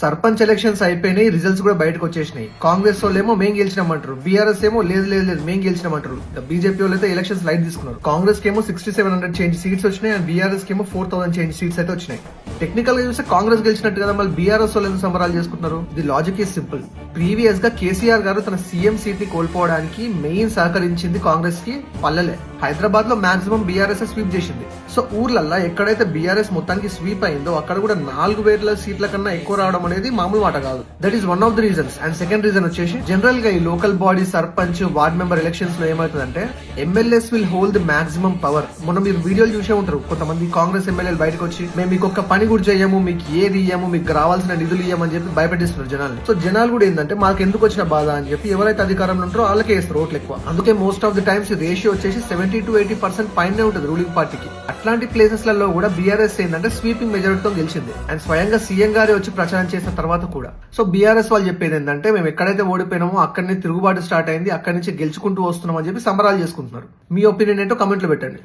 Sarpanch elections అయిపోయినాయి results కూడా బయటకు వచ్చేసినాయి. కాంగ్రెస్ వాళ్ళు ఏమో మేము గెలిచినామంటారు బీఆర్ఎస్ ఏమో లేదు లేదు లేదు మేము గెలిచినామంటారు. బీజేపీ వాళ్ళు అయితే ఎలక్షన్స్ లైట్ తీసుకున్నారు కాంగ్రెస్కి ఏమో sixty seven hundred change seats వచ్చినాయి అండ్ బీఆర్ఎస్కి ఏమో ఫోర్ థౌసండ్ చేంజ్ సీట్స్ అయితే వచ్చినాయి. టెక్నికల్గా చూస్తే కాంగ్రెస్ గెలిచినట్టు కదా మళ్ళీ బీఆర్ఎస్ వాళ్ళు ఎందుకు సంబరాలు చేసుకుంటున్నారు? ది లాజిక్ ఈస్ సింపుల్ ప్రీవియస్గా కేసీఆర్ గారు తన సీఎం సీట్ని కోల్పోవడానికి మెయిన్ సహకరించింది కాంగ్రెస్కి పల్లెలే. హైదరాబాద్లో మాక్సిమం బీఆర్ఎస్ స్వీప్ చేసింది. సో ఊర్లల్లో ఎక్కడైతే బీఆర్ఎస్ మొత్తానికి స్వీప్ అయిందో అక్కడ కూడా నాలుగు వేల సీట్ల కన్నా ఎక్కువ రావడం అనేది మామూలు మాట కాదు. That is one of the reasons and second reason వచ్చేసి జనరల్గా ఈ local body sarpanch ward member ఎలక్షన్స్లో ఏమవుతుందంటే MLAs will hold the maximum power మొన్న మీరు వీడియోలు చూసే ఉంటారు. కొంతమంది కాంగ్రెస్ ఎమ్మెల్యేలు బయటకు వచ్చి మేము మీకు ఒక్క పని కూడా చేయము మీకు ఏది ఇయ్యము మీకు రావాల్సిన నిధులు ఇయ్యమని చెప్పి భయపెట్టిస్తున్నారు జనాలు సో జనాలు కూడా ఏంటంటే మాకు ఎందుకు వచ్చిన బాధ అని చెప్పి ఎవరైతే అధికారంలో ఉంటారో వాళ్ళకే వేస్తారు ఓట్లు ఎక్కువ. అందుకే most of the times ratio వచ్చేసి సెవెంటీ టు ఎయిటీ పర్సెంట్ పైనే ఉంటుంది రూలింగ్ పార్టీకి అట్లాంటి ప్లేసెస్లలో కూడా బీఆర్ఎస్ ఏంటంటే స్వీపింగ్ మెజారిటీతో గెలిచింది. అండ్ స్వయంగా సీఎం గారే వచ్చి ప్రచారం చేసిన తర్వాత కూడా. సో బీఆర్ఎస్ వాళ్ళు చెప్పేది ఏంటంటే మేము ఎక్కడైతే ఓడిపోయినామో అక్కడనే తిరుగుబాటు స్టార్ట్ అయింది అక్కడి నుంచి గెలుచుకుంటూ వస్తున్నాం అని చెప్పి సంబరాలు చేసుకుంటున్నారు. మీ ఒపీనియన్ ఏంటో కమెంట్లో పెట్టండి.